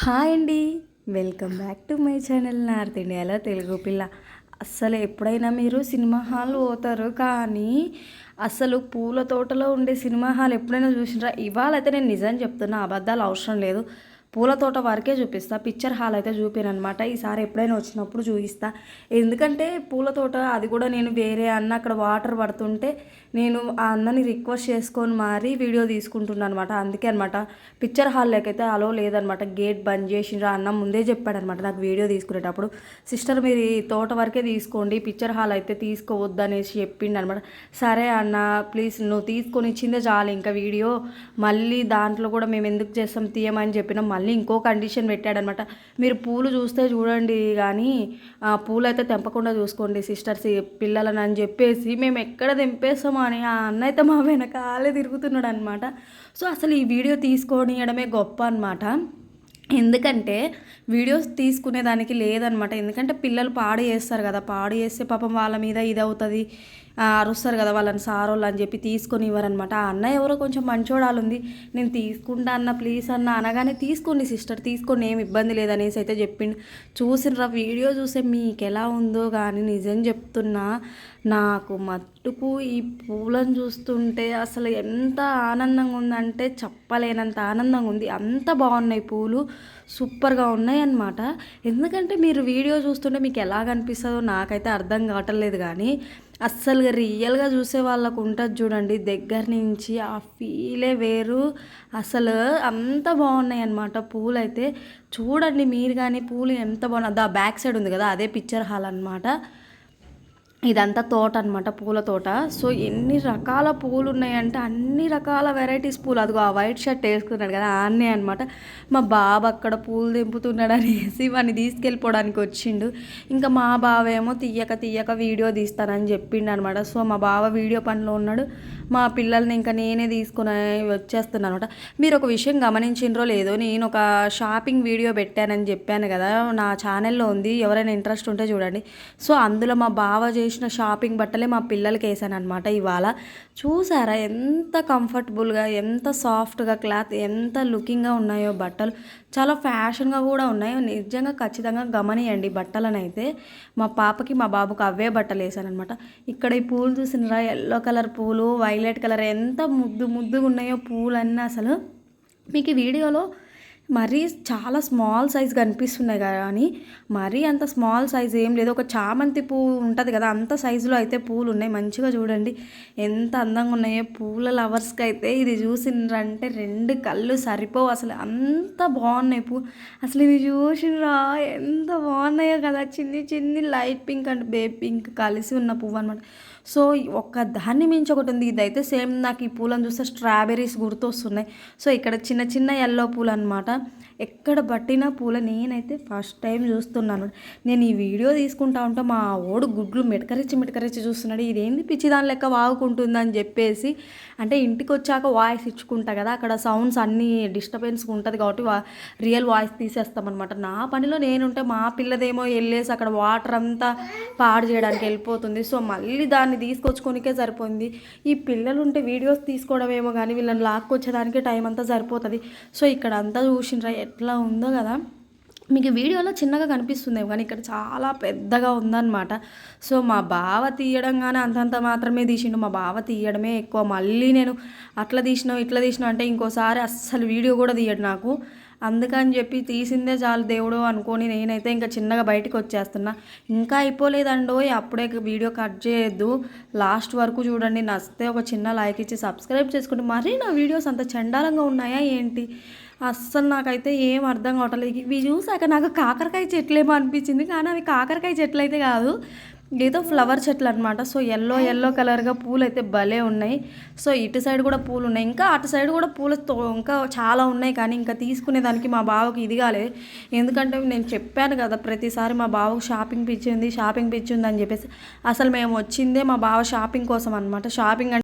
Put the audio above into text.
Hi అండి. Welcome back to my channel north ఇండియాలో తెలుగు పిల్ల. అస్సలు ఎప్పుడైనా మీరు సినిమా హాల్ పోతారు కానీ అసలు పూల తోటలో ఉండే సినిమా హాల్ ఎప్పుడైనా చూసినారా? ఇవాళ అయితే నేను నిజం చెప్తున్నా అబద్ధాలు అవసరం లేదు. పూల తోట వరకే చూపిస్తా. పిక్చర్ హాల్ అయితే చూపాను అనమాట ఈసారి ఎప్పుడైనా వచ్చినప్పుడు చూపిస్తా ఎందుకంటే పూల తోట అది కూడా నేను వేరే అన్న అక్కడ వాటర్ పడుతుంటే నేను ఆ అన్నని రిక్వెస్ట్ చేసుకొని మారి వీడియో తీసుకుంటున్నాను అనమాట అందుకే అనమాట పిక్చర్ హాల్లోకి అయితే అలో లేదనమాట. గేట్ బంద్ చేసిండ్రు. అన్న ముందే చెప్పాడనమాట నాకు వీడియో తీసుకునేటప్పుడు. సిస్టర్ మీరు ఈ తోట వరకే తీసుకోండి. పిక్చర్ హాల్ అయితే తీసుకోవద్దు అనేసి చెప్పిండు అనమాట సరే అన్న ప్లీజ్ నువ్వు తీసుకొని ఇచ్చిందే చాలు. ఇంకా వీడియో మళ్ళీ దాంట్లో కూడా మేము ఎందుకు చేస్తాం తీయమని చెప్పినాం మళ్ళీ మళ్ళీ ఇంకో కండిషన్ పెట్టాడనమాట. మీరు పూలు చూస్తే చూడండి కానీ ఆ పూలు అయితే తెంపకుండా చూసుకోండి సిస్టర్స్ పిల్లలని అని చెప్పేసి మేము ఎక్కడ తెంపేస్తామో అని ఆ అన్న అయితే మా వెనకాలే తిరుగుతున్నాడు అనమాట సో అసలు ఈ వీడియో తీసుకోనియడమే గొప్ప అనమాట ఎందుకంటే వీడియోస్ తీసుకునేదానికి లేదనమాట. ఎందుకంటే పిల్లలు పాడు చేస్తారు కదా పాడు చేస్తే పాపం వాళ్ళ మీద ఇది అవుతుంది అరుస్తారు కదా వాళ్ళని సారోళ్ళు అని చెప్పి తీసుకొని ఇవ్వరనమాట ఆ అన్న ఎవరో కొంచెం మంచోడాలు ఉంది నేను తీసుకుంటా అన్న ప్లీజ్ అన్న అనగానే తీసుకోండి సిస్టర్ తీసుకోండి ఏమి ఇబ్బంది లేదనేసి అయితే చెప్పిండు. చూసినరా వీడియో చూసే మీకు ఎలా ఉందో కానీ నిజం చెప్తున్నా నాకు మట్టుకు ఈ పూలను చూస్తుంటే అసలు ఎంత ఆనందంగా ఉందంటే చెప్పలేనంత ఆనందంగా ఉంది. అంత బాగున్నాయి పూలు సూపర్గా ఉన్నాయి అన్నమాట ఎందుకంటే మీరు వీడియో చూస్తుంటే మీకు ఎలా కనిపిస్తుందో నాకైతే అర్థం కావట్లేదు కానీ అస్సలుగా రియల్గా చూసే వాళ్ళకు ఉంటుంది చూడండి. దగ్గర నుంచి ఆ ఫీలే వేరు. అసలు అంత బాగున్నాయి అన్నమాట పూలు అయితే చూడండి మీరు కానీ పూలు ఎంత బాగున్నాయి దా బ్యాక్ సైడ్ ఉంది కదా అదే పిక్చర్ హాల్ అనమాట ఇదంతా తోట అనమాట పూల తోట. సో ఎన్ని రకాల పూలు ఉన్నాయంటే అన్ని రకాల వెరైటీస్ పూలు. అదిగో ఆ వైట్ షర్ట్ వేసుకున్నాడు కదా ఆన్నే అనమాట మా బాబు అక్కడ పూలు దింపుతున్నాడు అనేసి వాడిని తీసుకెళ్ళిపోవడానికి వచ్చిండు. ఇంకా మా బావ ఏమో తీయక తీయక వీడియో తీస్తానని చెప్పిండు అనమాట సో మా బావ వీడియో పనిలో ఉన్నాడు. మా పిల్లల్ని ఇంకా నేనే తీసుకుని వచ్చేస్తున్నాను అనమాట. మీరు ఒక విషయం గమనించినరో లేదో నేను ఒక షాపింగ్ వీడియో పెట్టానని చెప్పాను కదా నా ఛానల్లో ఉంది ఎవరైనా ఇంట్రెస్ట్ ఉంటే చూడండి. సో అందులో మా బావ చేసిన షాపింగ్ బట్టలే మా పిల్లలకి వేసాను అనమాట ఇవాళ. చూసారా ఎంత కంఫర్టబుల్గా ఎంత సాఫ్ట్గా క్లాత్ ఎంత లుకింగ్గా ఉన్నాయో బట్టలు. చాలా ఫ్యాషన్గా కూడా ఉన్నాయి. నిజంగా ఖచ్చితంగా గమనియండి బట్టలను అయితే మా పాపకి మా బాబుకి అవే బట్టలు వేసాను అనమాట ఇక్కడ ఈ పూలు చూసినరా? ఎల్లో కలర్ పూలు వైలెట్ కలర్ ఎంత ముద్దు ముద్దుగా ఉన్నాయో పూలన్నీ అసలు. మీకు ఈ వీడియోలో మరీ చాలా స్మాల్ సైజ్ కనిపిస్తున్నాయి కానీ మరీ అంత స్మాల్ సైజ్ ఏం లేదు. ఒక చామంతి పువ్వు ఉంటుంది కదా అంత సైజులో అయితే పూలు ఉన్నాయి. మంచిగా చూడండి ఎంత అందంగా ఉన్నాయో. పూల లవర్స్కి అయితే ఇది చూసిండ్రంటే రెండు కళ్ళు సరిపోవు అసలు. అంత బాగున్నాయి పువ్వు అసలు ఇవి చూసినరా? ఎంత బాగున్నాయో కదా. చిన్ని చిన్ని light pink and baby pink కలిసి ఉన్న పువ్వు అనమాట సో ఒక దాన్ని మించి ఒకటి ఉంది. ఇదైతే సేమ్ నాకు ఈ పూలను చూస్తే స్ట్రాబెర్రీస్ గుర్తొస్తున్నాయి. సో ఇక్కడ చిన్న చిన్న ఎల్లో పూలు అనమాట ఎక్కడ పట్టిన పూల నేనైతే ఫస్ట్ టైం చూస్తున్నాను. నేను ఈ వీడియో తీసుకుంటా ఉంటే మా ఓడు గుడ్లు మెటకరిచ్చి మెటకరిచ్చి చూస్తున్నాడు. ఇదేంది పిచ్చి దాని లెక్క వాగుకుంటుందని చెప్పేసి అంటే ఇంటికి వచ్చాక వాయిస్ ఇచ్చుకుంటా కదా అక్కడ సౌండ్స్ అన్నీ డిస్టర్బెన్స్ ఉంటుంది కాబట్టి వా రియల్ వాయిస్ తీసేస్తామన్నమాట. నా పనిలో నేనుంటే మా పిల్లదేమో వెళ్ళేసి అక్కడ వాటర్ అంతా పాడు చేయడానికి వెళ్ళిపోతుంది. సో మళ్ళీ దాన్ని తీసుకొచ్చుకోనికే సరిపోయింది. ఈ పిల్లలు ఉంటే వీడియోస్ తీసుకోవడమేమో కానీ వీళ్ళని లాక్కొచ్చేదానికి టైం అంతా సరిపోతుంది. సో ఇక్కడ అంతా చూసి చూసిండ్రా ఎట్లా ఉందో కదా. మీకు వీడియోలో చిన్నగా కనిపిస్తుంది కానీ ఇక్కడ చాలా పెద్దగా ఉందన్నమాట. సో మా బావ తీయడం కానీ అంతంత మాత్రమే తీసిండు. మా బావ తీయడమే ఎక్కువ. మళ్ళీ నేను అట్లా తీసినావు ఇట్లా తీసినావు అంటే ఇంకోసారి అస్సలు వీడియో కూడా తీయడు నాకు. అందుకని చెప్పి తీసిందే చాలు దేవుడు అనుకొని నేనైతే ఇంకా చిన్నగా బయటకు వచ్చేస్తున్నా. ఇంకా అయిపోలేదండో అప్పుడే వీడియో కట్ చేయొద్దు. లాస్ట్ వరకు చూడండి. నచ్చితే ఒక చిన్న లైక్ ఇచ్చి సబ్స్క్రైబ్ చేసుకుంటే మరీ నా వీడియోస్ అంత చండాలంగా ఉన్నాయా ఏంటి? అస్సలు నాకైతే ఏం అర్థం కావట్లేదు. ఇవి చూసాక నాకు కాకరకాయ చెట్లేమో అనిపించింది. కానీ అవి కాకరకాయ చెట్లు అయితే కాదు. ఏదో ఫ్లవర్ చెట్లు అనమాట సో ఎల్లో ఎల్లో కలర్గా పూలు అయితే భలే ఉన్నాయి. సో ఇటు సైడ్ కూడా పూలు ఉన్నాయి. ఇంకా అటు సైడ్ కూడా పూలు ఇంకా చాలా ఉన్నాయి. కానీ ఇంకా తీసుకునేదానికి మా బావకి ఇది కాలేదు ఎందుకంటే నేను చెప్పాను కదా ప్రతిసారి మా బావకు షాపింగ్ పిచ్చింది షాపింగ్ పిచ్చింది అని చెప్పేసి. అసలు మేము వచ్చిందే మా బావ షాపింగ్ కోసం అనమాట షాపింగ్ అంటే